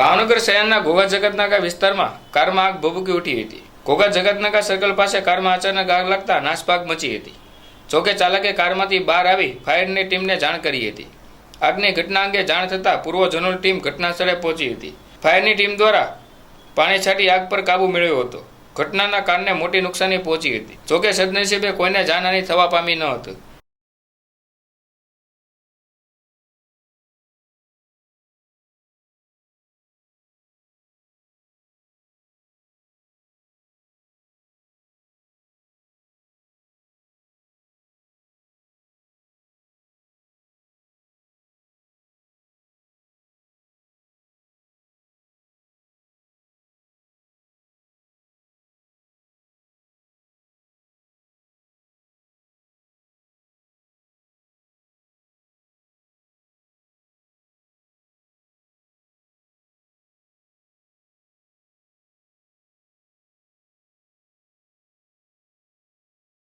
ભાવનગર શહેરના ઘોઘા જગતનાકા વિસ્તારમાં કારમાં આગ ભભૂકી ઉઠી હતી. ઘોઘા જગતનાકા સર્કલ પાસે કારમાં અચાનક આગ લાગતા નાસભાગ મચી હતી. જોકે ચાલકે કારમાંથી બહાર આવી ફાયરની ટીમને જાણ કરી હતી. આગની ઘટના અંગે જાણ થતાં પૂર્વ ઝોનલ ટીમ ઘટના સ્થળે પહોંચી હતી. ફાયરની ટીમ દ્વારા પાણી છાંટી આગ પર કાબુ મેળવ્યો હતો. ઘટનાના કારણે મોટી નુકસાની પહોંચી હતી. જોકે સદનસીબે કોઈને જાનહાની થવા પામી ન હતું.